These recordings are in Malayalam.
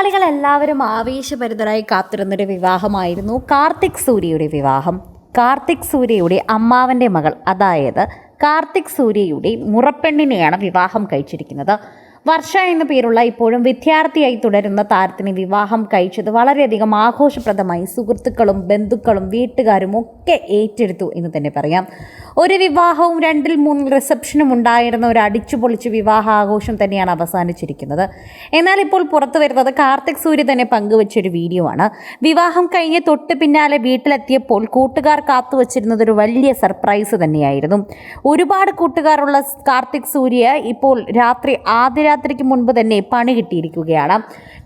മലയാളികൾ എല്ലാവരും ആവേശഭരിതരായി കാത്തിരുന്നൊരു വിവാഹമായിരുന്നു കാർത്തിക് സൂര്യയുടെ വിവാഹം. കാർത്തിക് സൂര്യയുടെ അമ്മാവന്റെ മകൾ അതായത് കാർത്തിക് സൂര്യയുടെ മുറപ്പെണ്ണിനെയാണ് വിവാഹം കഴിച്ചിരിക്കുന്നത്. വർഷ എന്ന പേരുള്ള ഇപ്പോഴും വിദ്യാർത്ഥിയായി തുടരുന്ന താരത്തിന് വിവാഹം കഴിച്ചത് വളരെയധികം ആഘോഷപ്രദമായി സുഹൃത്തുക്കളും ബന്ധുക്കളും വീട്ടുകാരും ഒക്കെ ഏറ്റെടുത്തു എന്ന് തന്നെ പറയാം. ഒരു വിവാഹവും രണ്ടിൽ മൂന്നിൽ റിസപ്ഷനും ഉണ്ടായിരുന്ന ഒരു അടിച്ചുപൊളിച്ച് വിവാഹ ആഘോഷം തന്നെയാണ് അവസാനിച്ചിരിക്കുന്നത്. എന്നാൽ ഇപ്പോൾ പുറത്തു വരുന്നത് കാർത്തിക് സൂര്യ തന്നെ പങ്കുവച്ചൊരു വീഡിയോ ആണ്. വിവാഹം കഴിഞ്ഞ് തൊട്ട് പിന്നാലെ വീട്ടിലെത്തിയപ്പോൾ കൂട്ടുകാർ കാത്തുവച്ചിരുന്നത് ഒരു വലിയ സർപ്രൈസ് തന്നെയായിരുന്നു. ഒരുപാട് കൂട്ടുകാരുള്ള കാർത്തിക് സൂര്യ ഇപ്പോൾ രാത്രി ആദ്യ രാത്രിക്ക് മുൻപ് തന്നെ പണി കിട്ടിയിരിക്കുകയാണ്.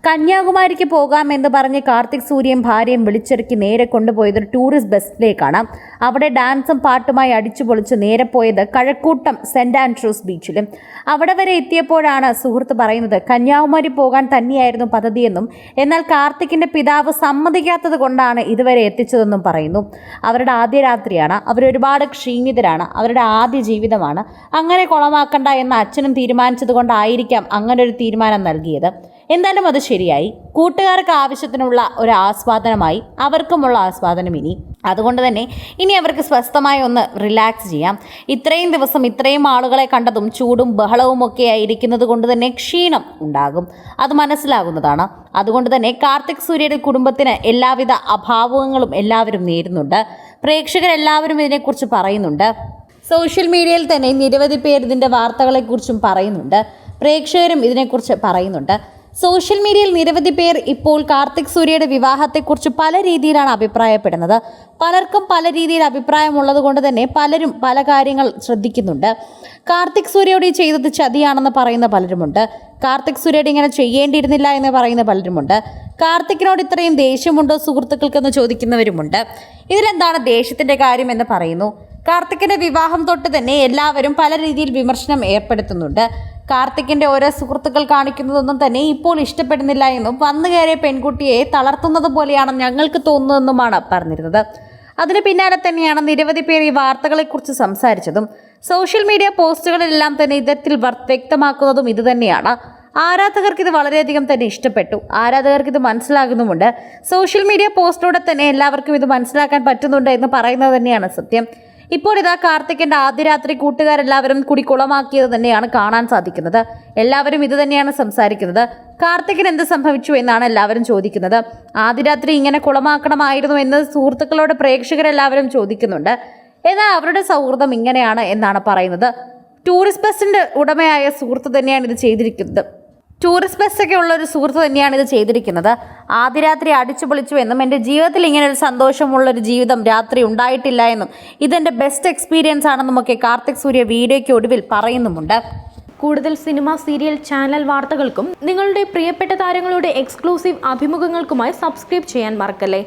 കന്യാകുമാരിക്ക് പോകാമെന്ന് പറഞ്ഞ് കാർത്തിക് സൂര്യൻ ഭാര്യയും വിളിച്ചിറക്കി നേരെ കൊണ്ടുപോയത് ടൂറിസ്റ്റ് ബസ്സിലേക്കാണ്. അവിടെ ഡാൻസും പാട്ടുമായി അടിച്ചു പൊളിച്ച് നേരെ പോയത് കഴക്കൂട്ടം സെന്റ് ആൻഡ്രൂസ് ബീച്ചിലും. അവിടെ വരെ എത്തിയപ്പോഴാണ് സുഹൃത്ത് പറയുന്നത് കന്യാകുമാരി പോകാൻ തന്നെയായിരുന്നു പദ്ധതിയെന്നും എന്നാൽ കാർത്തിക്കിന്റെ പിതാവ് സമ്മതിക്കാത്തത് കൊണ്ടാണ് ഇതുവരെ എത്തിച്ചതെന്നും പറയുന്നു. അവരുടെ ആദ്യ രാത്രിയാണ്. അവരൊരുപാട് ക്ഷീണിതരാണ്. അവരുടെ ആദ്യ ജീവിതമാണ്. അങ്ങനെ കുളമാക്കണ്ട എന്ന് അച്ഛനും തീരുമാനിച്ചത് കൊണ്ടായിരിക്കാം അങ്ങനെ ഒരു തീരുമാനം നൽകിയത്. എന്തായാലും അത് ശരിയായി. കൂട്ടുകാർക്ക് ആവശ്യത്തിനുള്ള ഒരു ആസ്വാദനമായി അവർക്കുമുള്ള ആസ്വാദനം ഇനി. അതുകൊണ്ട് തന്നെ ഇനി അവർക്ക് സ്വസ്ഥമായി ഒന്ന് റിലാക്സ് ചെയ്യാം. ഇത്രയും ദിവസം ഇത്രയും ആളുകളെ കണ്ടതും ചൂടും ബഹളവും ഒക്കെ ആയിരിക്കുന്നത് കൊണ്ട് തന്നെ ക്ഷീണം ഉണ്ടാകും. അത് മനസ്സിലാകുന്നതാണ്. അതുകൊണ്ട് തന്നെ കാർത്തിക് സൂര്യയുടെ കുടുംബത്തിന് എല്ലാവിധ അഭാവങ്ങളും എല്ലാവരും നേരുന്നുണ്ട്. പ്രേക്ഷകരെല്ലാവരും ഇതിനെക്കുറിച്ച് പറയുന്നുണ്ട്. സോഷ്യൽ മീഡിയയിൽ തന്നെ നിരവധി പേർ ഇതിന്റെ വാർത്തകളെക്കുറിച്ചും പറയുന്നുണ്ട്. പ്രേക്ഷകരും ഇതിനെക്കുറിച്ച് പറയുന്നുണ്ട്. സോഷ്യൽ മീഡിയയിൽ നിരവധി പേർ ഇപ്പോൾ കാർത്തിക് സൂര്യയുടെ വിവാഹത്തെക്കുറിച്ച് പല രീതിയിലാണ് അഭിപ്രായപ്പെടുന്നത്. പലർക്കും പല രീതിയിൽ അഭിപ്രായമുള്ളത് കൊണ്ട് തന്നെ പലരും പല കാര്യങ്ങൾ ശ്രദ്ധിക്കുന്നുണ്ട്. കാർത്തിക് സൂര്യയോട് ചെയ്തത് ചതിയാണെന്ന് പറയുന്ന പലരുമുണ്ട്. കാർത്തിക് സൂര്യയോട് ഇങ്ങനെ ചെയ്യേണ്ടിയിരുന്നില്ല എന്ന് പറയുന്ന പലരുമുണ്ട്. കാർത്തിക്കിനോട് ഇത്രയും ദേഷ്യമുണ്ടോ സുഹൃത്തുക്കൾക്കെന്ന് ചോദിക്കുന്നവരുമുണ്ട്. ഇതിലെന്താണ് ദേഷ്യത്തിന്റെ കാര്യം എന്ന് പറയുന്നു. കാർത്തിക്കിന്റെ വിവാഹം തൊട്ട് തന്നെ എല്ലാവരും പല രീതിയിൽ വിമർശനം ഏർപ്പെടുത്തുന്നുണ്ട്. കാർത്തിക്കിന്റെ ഓരോ സുഹൃത്തുക്കൾ കാണിക്കുന്നതൊന്നും തന്നെ ഇപ്പോൾ ഇഷ്ടപ്പെടുന്നില്ല എന്നും വന്നു കയറിയ പെൺകുട്ടിയെ തളർത്തുന്നത് പോലെയാണ് ഞങ്ങൾക്ക് തോന്നുന്നതെന്നുമാണ് പറഞ്ഞിരുന്നത്. അതിന് പിന്നാലെ തന്നെയാണ് നിരവധി പേർ ഈ വാർത്തകളെക്കുറിച്ച് സംസാരിച്ചതും. സോഷ്യൽ മീഡിയ പോസ്റ്റുകളിലെല്ലാം തന്നെ ഇത്തരത്തിൽ വ്യക്തമാക്കുന്നതും ഇതുതന്നെയാണ് ആരാധകർക്ക് ഇത് വളരെയധികം തന്നെ ഇഷ്ടപ്പെട്ടു. ആരാധകർക്ക് ഇത് മനസ്സിലാകുന്നുമുണ്ട്. സോഷ്യൽ മീഡിയ പോസ്റ്റിലൂടെ തന്നെ എല്ലാവർക്കും ഇത് മനസ്സിലാക്കാൻ പറ്റുന്നുണ്ട് എന്ന് പറയുന്നത് തന്നെയാണ് സത്യം. ഇപ്പോൾ ഇതാ കാർത്തിക്കിന്റെ ആദ്യ രാത്രി കൂട്ടുകാരെല്ലാവരും കൂടി കുളമാക്കിയത് തന്നെയാണ് കാണാൻ സാധിക്കുന്നത്. എല്ലാവരും ഇത് തന്നെയാണ് സംസാരിക്കുന്നത്. കാർത്തിക്കിന് എന്ത് സംഭവിച്ചു എന്നാണ് എല്ലാവരും ചോദിക്കുന്നത്. ആദ്യ രാത്രി ഇങ്ങനെ കുളമാക്കണമായിരുന്നു എന്ന് സുഹൃത്തുക്കളോട് പ്രേക്ഷകരെല്ലാവരും ചോദിക്കുന്നുണ്ട്. എന്നാൽ അവരുടെ സൗഹൃദം ഇങ്ങനെയാണ് എന്നാണ് പറയുന്നത്. ടൂറിസ്റ്റ് ബസിന്റെ ഉടമയായ സുഹൃത്ത് തന്നെയാണ് ഇത് ചെയ്തിരിക്കുന്നത്. ടൂറിസ്റ്റ് ബസ്സൊക്കെ ഉള്ള ഒരു സുഹൃത്ത് തന്നെയാണ് ഇത് ചെയ്തിരിക്കുന്നത്. ആദ്യ രാത്രി അടിച്ചു പൊളിച്ചു എന്നും എന്റെ ജീവിതത്തിൽ ഇങ്ങനെ ഒരു സന്തോഷമുള്ള ഒരു ജീവിതം രാത്രി ഉണ്ടായിട്ടില്ല എന്നും ഇതെന്റെ ബെസ്റ്റ് എക്സ്പീരിയൻസ് ആണെന്നും ഒക്കെ കാർത്തിക് സൂര്യ വീഡിയോയ്ക്ക് ഒടുവിൽ പറയുന്നുമുണ്ട്. കൂടുതൽ സിനിമ സീരിയൽ ചാനൽ വാർത്തകൾക്കും നിങ്ങളുടെ പ്രിയപ്പെട്ട താരങ്ങളുടെ എക്സ്ക്ലൂസീവ് അഭിമുഖങ്ങൾക്കുമായി സബ്സ്ക്രൈബ് ചെയ്യാൻ മറക്കല്ലേ?